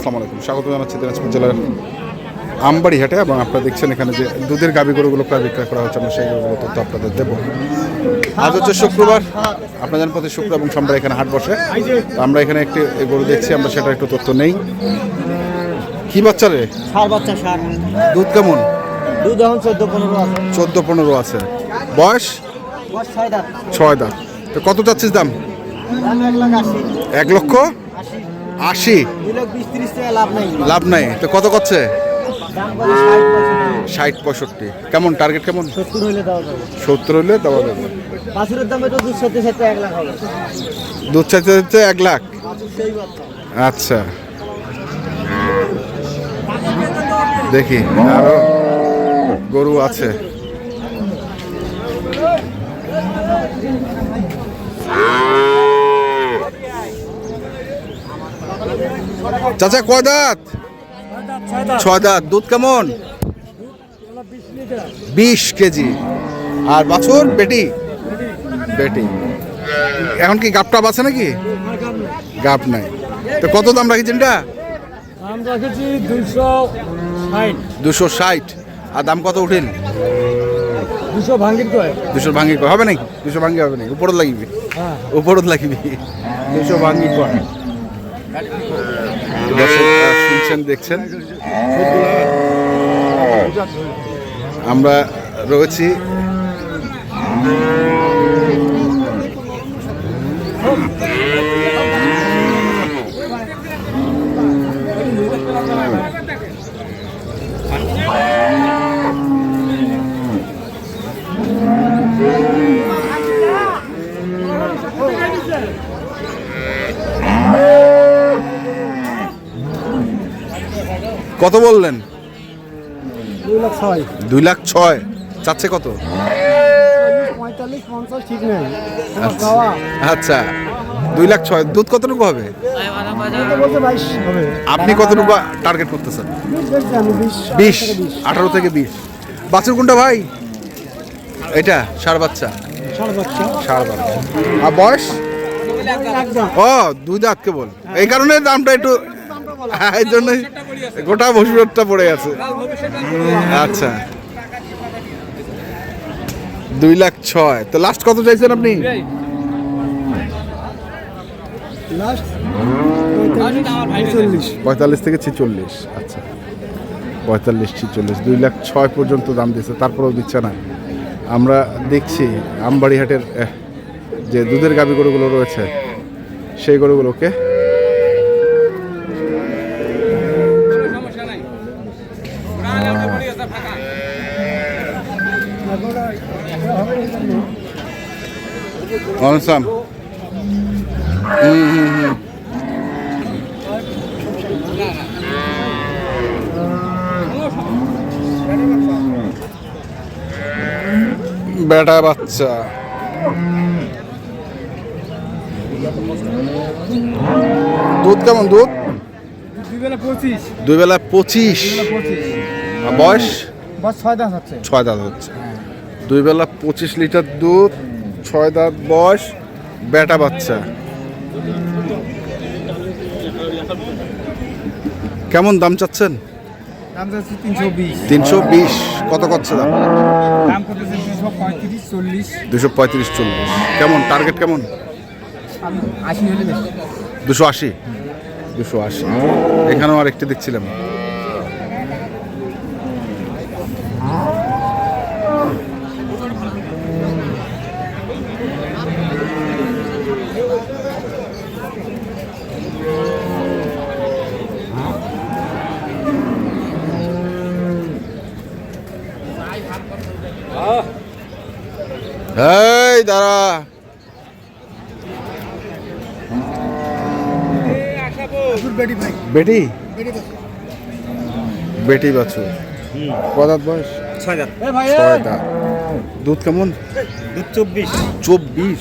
আসসালামু আলাইকুম। স্বাগত জানাচ্ছি দিনাজপুর জেলার আমবাড়ি হাটে এবং আপনারা দেখছেন এখানে যে দুধের গাবি গরুগুলো প্রায় বিক্রয় করা হচ্ছে আমরা সেই গরুগুলো তথ্য আপনাদের দেবো। আজ হচ্ছে শুক্রবার আপনারা জানেন প্রতি শুক্র এবং সোমবার এখানে হাট বসে। আমরা এখানে একটি গরু দেখছি আমরা সেটা একটু তথ্য নেই। কি বাচ্চা রে? বাচ্চা দুধ কেমন? দুধ এখন চোদ্দ পনেরো আছে। চোদ্দ পনেরো আছে। বয়স? ছয় দাঁত। ছয় দাঁত। তো কত চাচ্ছিস দাম? এক লক্ষ? আশি? লাভ লাভ নাই। তো কত করছে? ষাট পঁয়ষট্টি। কেমন? টার্গেট কেমন? সত্তর হইলে দেওয়া যাবে। দুধ চাইতে চাইতে এক লাখ আচ্ছা। দেখি আরও গরু আছে। চাচা কয় দাঁত? ছয় দাঁত। দুধ কেমন? বিশ কেজি। আর বাছুর? বেটি? বেটি। এখন কি গাপটাপ আছে নাকি? গাপ নাই। তো কত দাম রাখেছেন এটা? দুশো ষাট। আর দাম কত উঠেন দুশো ভাঙ্গির কয়? দুশো ভাঙ্গি কয়। হবে নাকি? দুশো ভাঙ্গি হবে নাকি? উপরত লাগিবি। হ্যাঁ। উপরত লাগিবি। দুশো ভাঙ্গি কয়? শুনছেন দেখছেন? আমরা রয়েছি কত বললেন? দুই লাখ ছয়। চাচ্ছে কত? আচ্ছা। আচ্ছা। দুই লাখ ছয়। দুধ কতটুকু হবে? হবে। আপনি কতটুকু টার্গেট করতেছেন? বিশ। আঠারো থেকে বিশ। বাছুর কোনটা ভাই? এটা সার বাচ্চা। সার বাচ্চা। আর বয়স? ও দুই দাঁত কেবল এই কারণে দামটা একটু এই জন্যই গোটা ভবিষ্যৎটা পড়ে গেছে আচ্ছা। দুই লাখ ছয়। তো লাস্ট কত চাইছেন আপনি? লাস্ট পঁয়তাল্লিশ। থেকে ছেচল্লিশ। আচ্ছা। পঁয়তাল্লিশ ছেচল্লিশ। দুই লাখ ছয় পর্যন্ত দাম দিচ্ছে তারপরেও দিচ্ছে না। আমরা দেখছি আমবাড়িহাটের যে দুধের গাবি গরুগুলো রয়েছে সেই গরুগুলোকে হুম হুম বেটা বাচ্চা। দুধ কেমন দুধ? দুই বেলা পঁচিশ। বয়স? ছয় দাঁত হচ্ছে। ছয় দাঁত হচ্ছে। দুই বেলা পঁচিশ লিটার দুধ। ছয় দাঁত বয়স বেটা বাচ্চা। কেমন দাম চাচ্ছেন? তিনশো বিশ। কত করছে দাম? দুশো পঁয়ত্রিশ চল্লিশ। কেমন টার্গেট কেমন? দুশো আশি। দুশো আশি। এখানেও আর একটি দেখছিলাম। এই দাঁড়া। বেটি? ভাই বেটি বেটি বেটি কদাত বয়স? ছয় দাঁত এ ছয় দাঁত দুধ কেমন? দুধ চব্বিশ। চব্বিশ?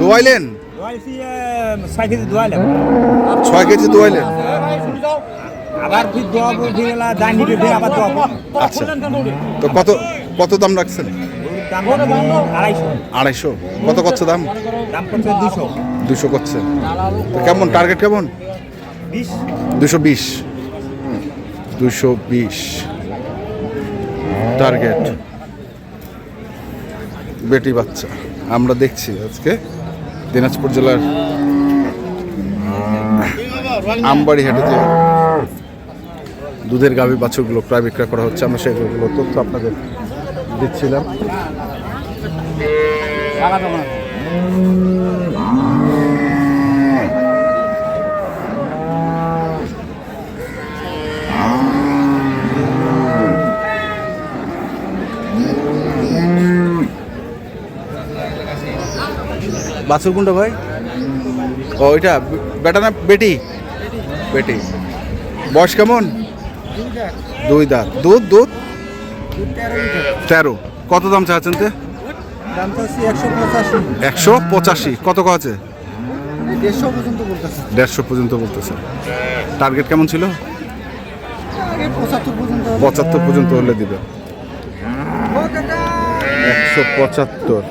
দোয়াইলেন ছয় কেজি ছয় কেজি দোয়াইলেন? আবার ফির দোয়াবো ফির এলা দান দিয়ে আবার দোয়াবো আচ্ছা। তো কত কত দাম রাখছেন? আড়াইশো। কত করছে দাম? দুশো। করছে। কেমন টার্গেট কেমন? দুশো বিশ। দুশো বিশ। টার্গেট বেটি বাচ্চা। আমরা দেখছি আজকে দিনাজপুর জেলার আমবাড়ি হাটে যে দুধের গাভী বাছুরগুলো প্রায় বিক্রয় করা হচ্ছে। আমরা সেগুলো তথ্য আপনাদের দিচ্ছিলাম। বাছুর কোনটা ভাই? ও ওইটা বেটা না বেটি? বেটি। বয়স কেমন? দুই দাঁত। দুধ দুধ? তেরো। কত দাম চাচ্ছেন তে? একশো পঁচাশি। কত ক আছে? দেড়শো পর্যন্ত বলতেছে। টার্গেট কেমন ছিল? পঁচাত্তর পর্যন্ত হলে দিবে। একশো পঁচাত্তর।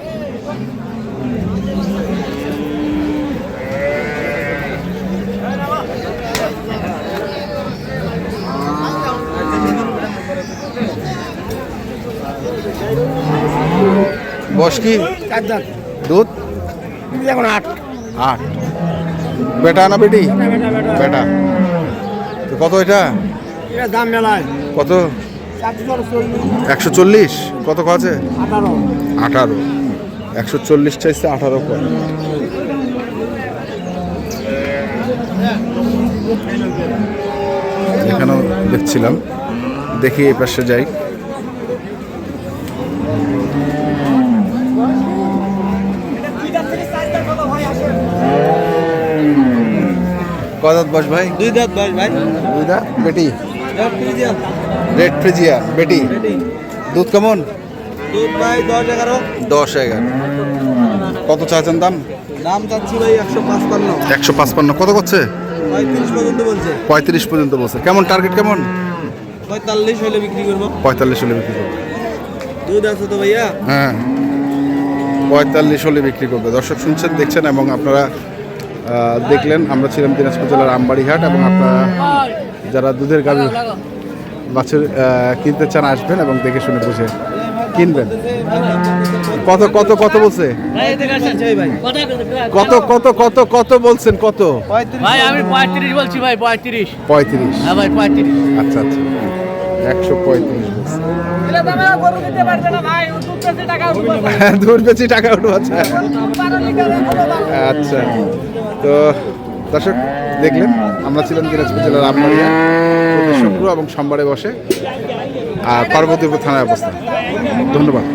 বয়স কি? দুধ? এখন আট। আট। বেটা না বেটি? বেটা তো কত এটা? দাম মেলায়। কত? একশো চল্লিশ। কত আছে আঠারো। একশো চল্লিশ চাইছে আঠারো করে। এখানেও দেখছিলাম। দেখি এই পাশে যাই। কদাত বস ভাই? দুই দাঁত বয়স ভাই। দুই দাঁত? বেটি? রেড ফ্রিজিয়া বেটি? দুধ কেমন? দুধ ভাই দশ এগারো। দশ এগারো। কত চাচ্ছেন দাম? দাম চাচ্ছি ভাই একশো পাঁচপান্ন। একশো পাঁচপান্ন। কত করছে? পঁয়ত্রিশ পর্যন্ত বলছে। পঁয়ত্রিশ পর্যন্ত বলছে। কেমন টার্গেট কেমন? পঁয়তাল্লিশ হলে বিক্রি করব। পঁয়তাল্লিশ হলে বিক্রি করবে। দুধ আছে তো ভাইয়া। হ্যাঁ। পঁয়তাল্লিশ হলে বিক্রি করবে। দর্শক শুনছেন দেখছেন এবং আপনারা দেখলেন আমরা ছিলাম দিনাজপুর জেলার আমবাড়িহাট এবং আপনারা যারা দুধের গাড়ি বাছুর কিনতে চান আসবেন এবং দেখে শুনে বুঝে কিনবেন। কত কত কত বলছে? ভাই কত কত কত কত বলছেন কত? ভাই আমি পঁয়ত্রিশ বলছি ভাই পঁয়ত্রিশ। পঁয়ত্রিশ। হ্যাঁ আচ্ছা আচ্ছা। একশো পঁয়ত্রিশ বলছে। দূর বেশি টাকা উঠবো। আচ্ছা। আচ্ছা। তো দর্শক দেখলেন আমরা ছিলাম দিনাজপুর জেলার প্রতি শুক্র এবং সোমবারে বসে আর পার্বতীপুর থানায় অবস্থা। ধন্যবাদ।